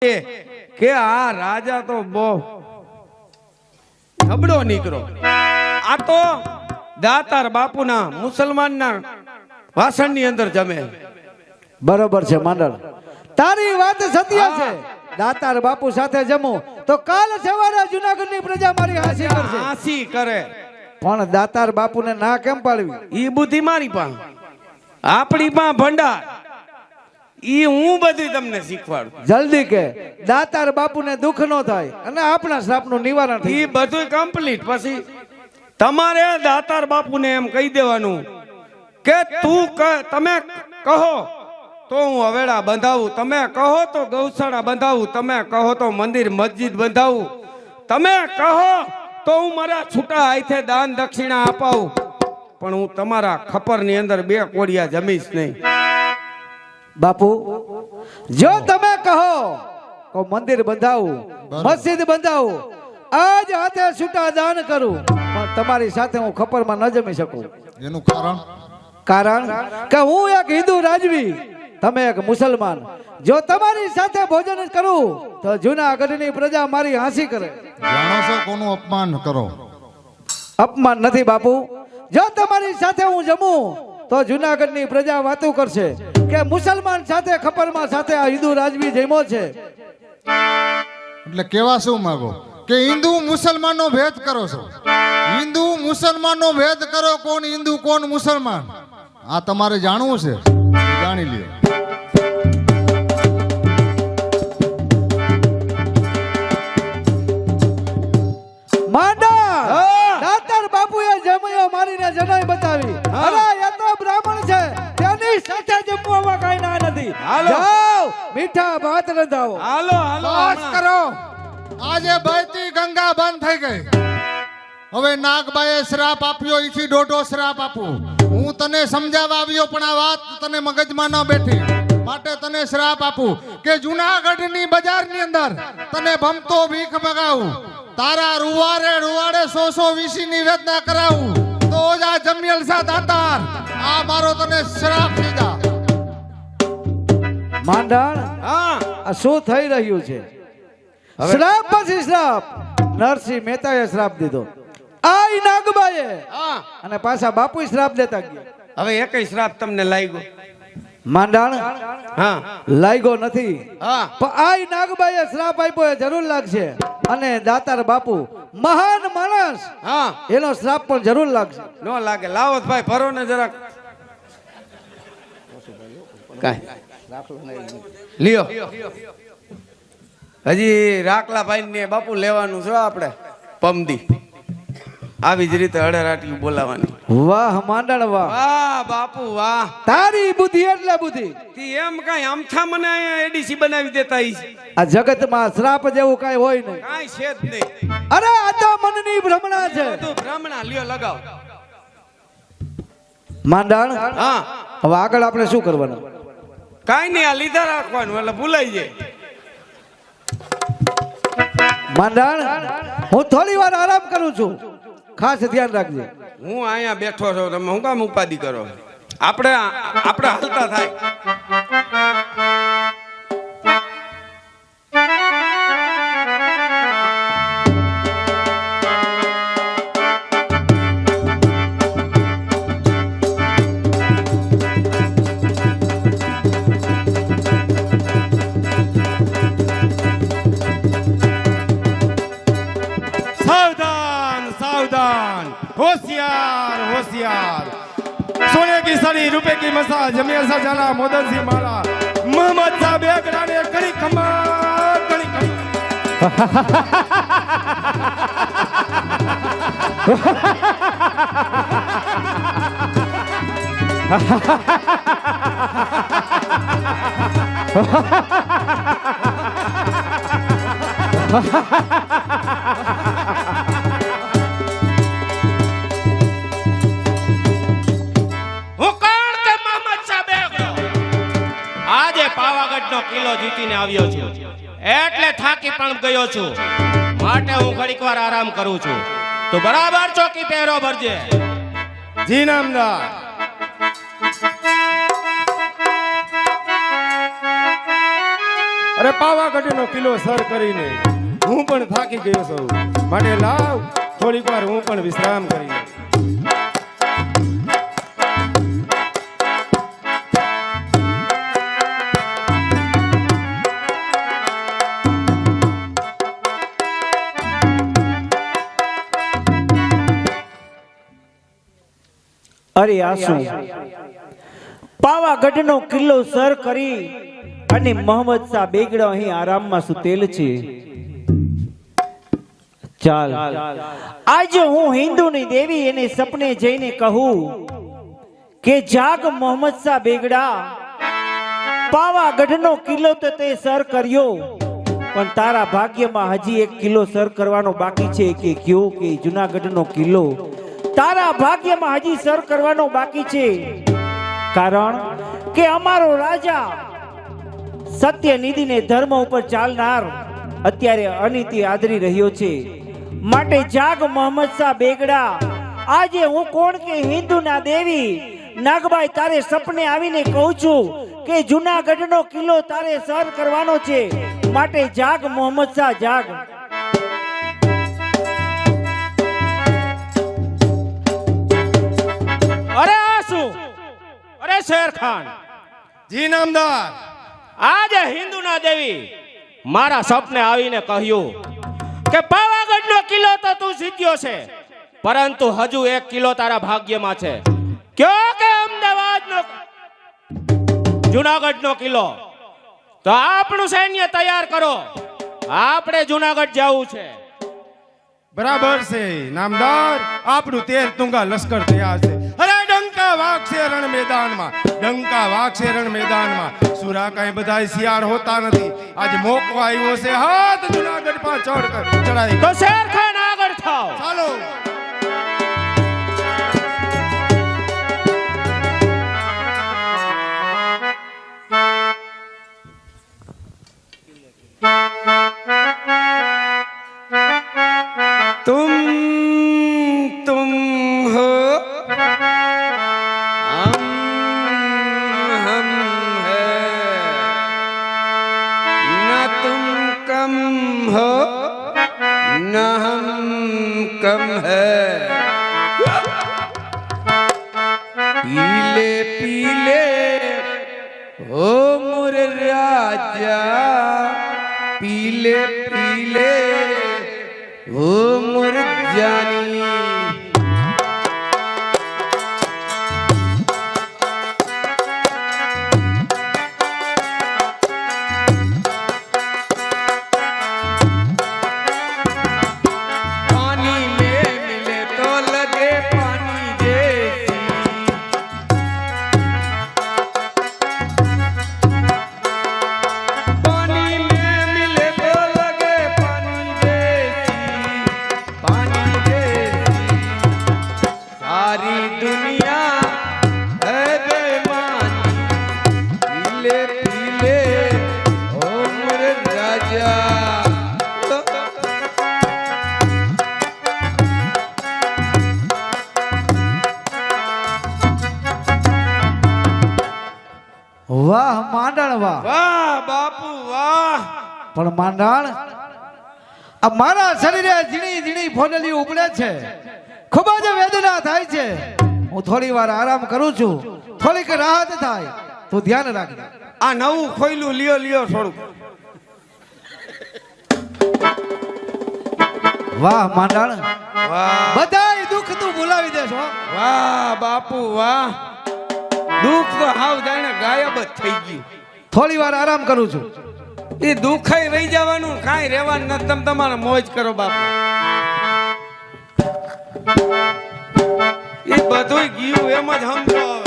કે આ રાજા તો બહુ નબળો નીકળો આ તો દાતાર બાપુના મુસલમાનના વાસણની અંદર જમે. બરોબર છે માંડળ. તારી વાત સત્ય છે. દાતાર બાપુ સાથે જમું તો કાલ સવારે જુનાગઢની પ્રજા મારી હાસી કરશે. હાસી કરે. પણ દાતાર બાપુને ના કેમ પાડવી? ઈ બુદ્ધિ મારી પણ. આપણી પણ ભંડાર. ઈ હું બધી તમને શીખવાડું. જલ્દી કે. દાતાર બાપુને દુઃખ ન થાય અને આપણા શ્રાપનું નિવારણ થઈ ઈ બધું કમ્પ્લીટ પછી તમારે દાતાર બાપુને એમ કહી દેવાનું કે તું તમે કહો તો હું હવેડા બંધાવું. તમે કહો તો ગૌશાળા બંધાવું. તમે કહો તો મંદિર મસ્જિદ બંધાવું. તમે કહો તો હું મારા છૂટા હાથે દાન દક્ષિણા અપાવું. પણ હું તમારા ખપરની અંદર બે કોડિયા જમીશ નહીં. બાપુ જો તમે કહો તો મંદિર બંધાવું મસ્જિદ બંધાવું આજ હાથે છૂટા દાન કરું પણ તમારી સાથે હું ખપરમાં ન જમી શકું. એનું કારણ? કારણ કે હું એક હિન્દુ રાજવી તમે એક મુસલમાન. જો તમારી સાથે ભોજન કરું તો જૂનાગઢની પ્રજા મારી હાંસી કરે. જાણો છો કોનું અપમાન કરો? અપમાન નથી બાપુ. જો તમારી સાથે હું જમું તો જૂનાગઢની પ્રજા વાતો કરશે. કે મુસલમાન સાથે ખપરમાં સાથે આ હિન્દુ રાજવી જમ્યો છે. એટલે કેવા શું માગો? કે હિન્દુ મુસલમાનનો ભેદ કરો છો. હિન્દુ મુસલમાનનો ભેદ કરો કોણ હિન્દુ કોણ મુસલમાન? આ તમારે જાણવું છે. જાણી લ્યો. માંડા! દાતર બાપુએ જમયો મારીને જનાઈ બતાવી. અરે એ તો બ્રાહ્મણ છે સાથે જ મોવા કઈ ના નથી. હાલો. જાઓ મીઠા ભાત રંધાવો. હાલો હાલો બસ કરો. આજે બહેતી ગંગા બંધ થઈ ગઈ. હવે નાગબાએ શ્રાપ આપ્યો ઈથી દોઢો શ્રાપ આપું. હું તને સમજાવવા આવ્યો પણ આ વાત તને મગજમાં ન બેઠી. માટે તને શ્રાપ આપું કે જુનાગઢની બજારની અંદર તને ભમતો ભીખ મગાવું. તારા રૂવારે રૂવાડે સો સો વીસી નિવેદના કરાવું. તો જ આ જમિયલ સા દાતાર આ મારો તને શ્રાપ દીધા. માંડાણ હા. આ શું થઈ રહ્યું છે? શ્રાપ પછી શ્રાપ. નરસિંહ મહેતાએ શ્રાપ દીધો. આઈ નાગબાએ. હા. અને પાછા બાપુ શ્રાપ દેતા ગયા. હવે એકય શ્રાપ તમને લાગ્યો. માંડાણ? હા. લાગ્યો નથી. હા. પણ આઈ નાગબાએ શ્રાપ આપ્યો એ જરૂર લાગશે. અને દાતાર બાપુ મહાન માણસ. હા. એનો શ્રાપ પણ જરૂર લાગશે. નો લાગે. લાવો ભાઈ ફરો ને જરાક. લ્યો. હજી રાખલા ભાઈ ને બાપુ લેવાનું છે આપણે પમદી. આવી જ રીતે અડરાટી બોલાવાની. વાહ માંડળ વાહ. વાહ બાપુ વાહ. તારી બુદ્ધિ એટલે બુદ્ધિ. તી એમ કઈ અમથા મને એડીસી બનાવી દેતા ઈ. આ આ જગતમાં શ્રાપ જેવું કાંઈ હોય નહીં. કાંઈ છે જ નહીં. અરે આ તો મનની ભ્રમણા છે. તું ભ્રમણા. લ્યો લગાવ. માંડળ હા. હવે આગળ આપણે શું કરવાનું? કાંઈ નહીં આ લીધા રાખવાનું એટલે ભૂલાઈ જાય. માંડાણ હું થોડી વાર આરામ કરું છું. ખાસ ધ્યાન રાખજે. હું અહીંયા બેઠો છું, તમે હું કામ ઉપાધિ કરો? આપણે આપણે હાલતા થાય. સા જમેસા જાલા મોદનસી માલા મોહમ્મદ સા બેગડાને કણી ખમા કણી ખમા ha ha ha! જીતીને આવ્યો છું. એટલે થાકી પણ ગયો છું. માટે હું ઘડીક વાર આરામ કરું છું. તો બરાબર ચોકી પહેરો ભરજે. જી નામદાર. અરે પાવાગઢ નો કિલ્લો સર કરીને હું પણ થાકી ગયો છું. માટે લાવ, થોડીક વાર હું પણ વિશ્રામ કરી અરે આસુ. પાવાગઢનો કિલ્લો સર કરી અને મોહમ્મદ શાહ બેગડા અહીં આરામમાં સુતેલ છે? ચાલ. આજે હું હિન્દુની દેવી એને સપને જઈને કહું કે જાગ મોહમ્મદ શાહ બેગડા. પાવાગઢનો કિલ્લો તો તે સર કર્યો, પણ તારા ભાગ્યમાં હજી એક કિલ્લો સર કરવાનો બાકી છે કે કયો કે જુનાગઢનો કિલ્લો. તારા ભાગ્યમાં હજી સર કરવાનો બાકી છે. કારણ કે અમારો રાજા સત્ય નીતિને ધર્મ ઉપર ચાલનાર અત્યારે અનીતિ આદરી રહ્યો છે. માટે જાગ મોહમ્મદ શાહ બેગડા, આજે હું કોણ કે હિન્દુના દેવી? નાગભાઈ, તારે સપને આવીને કહું છું કે જુનાગઢનો કિલ્લો તારે સર કરવાનો છે. માટે જાગ મોહમ્મદ શાહ, જાગ. અરે શેર ખાન. જી નામદાર. આજે હિન્દુના દેવી મારા સપને આવીને કહ્યું કે પાવાગઢનો કિલ્લો તો તું જીત્યો છે પરંતુ હજુ એક કિલ્લો તારા ભાગ્યમાં છે. કયો કે અમદાવાદનો? જુનાગઢનો કિલ્લો. તો આપણું સૈન્ય તૈયાર કરો. આપણે જુનાગઢ જવું છે. બરાબર છે. નામદાર આપણું તેર તુંગા લશ્કર તૈયાર છે. ડંકા વાગશે રણ મેદાનમાં ડંકા વાગશે રણ મેદાનમાં. સુરા કાંઈ બધા શિયાળ હોતા નથી. આજે મોકો આવ્યો છે. હાથ જુનાગઢ પર ચડ ચડાઈ તો શેર ખાન આગળ થાવ ચાલો. पीले पीले મારી દુનિયા હે બેમાન પીલે પીલે ઓમર રાજા. વાહ માંડણ વાહ. વાહ બાપુ વાહ. પણ માંડણ મારા શરીરે ઝીણી ઝીણી ફોડલી ઉબળે છે. ખૂબ જ વેદના થાય છે. હું થોડી વાર આરામ કરું છું. થોડીક રાહત થાય. તો ધ્યાન રાખજો. આ નવું ખોયલું લ્યો લ્યો થોડુંક વાહ માંડાણ. વાહ. બધાય દુઃખ તું ભૂલાવી દેશો વાહ બાપુ વાહ. દુઃખ તો હાવ જાણે ગાયબ જ થઈ ગયું. થોડી વાર આરામ કરું છું. એ દુઃખાઈ રહી જવાનું કાંઈ રહેવાનું નથી. તમે તમારે મોજ કરો બાપુ. એ બધું ગયું એમ જ સમજો